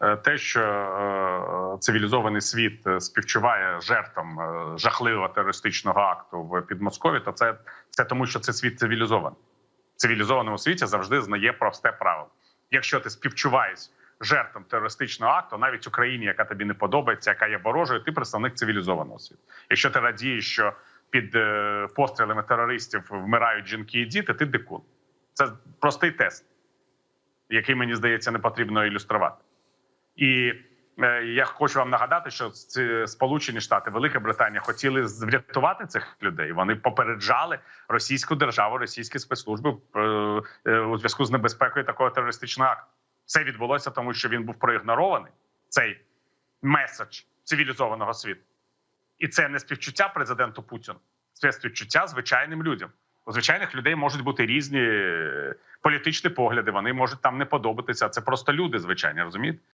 Е, Те, що е, цивілізований світ е, співчуває жертвам жахливого терористичного акту в Підмосков'ї, то це, це тому, що це світ цивілізований. В цивілізованому світі завжди знає просте правило. Якщо ти співчуваєш жертвам терористичного акту, навіть Україні, яка тобі не подобається, яка є ворожою, ти представник цивілізованого світу. Якщо ти радієш, що під пострілами терористів вмирають жінки і діти, ти дикун. Це простий тест, який мені здається не потрібно ілюструвати. І е, я хочу вам нагадати, що ці Сполучені Штати, Велика Британія хотіли врятувати цих людей. Вони попереджали російську державу, російські спецслужби е, е, у зв'язку з небезпекою такого терористичного акту. Це відбулося, тому що він був проігнорований. Цей меседж цивілізованого світу. І це не співчуття президенту Путіну, це співчуття звичайним людям. У звичайних людей можуть бути різні політичні погляди. Вони можуть там не подобатися. Це просто люди звичайні, розумієте?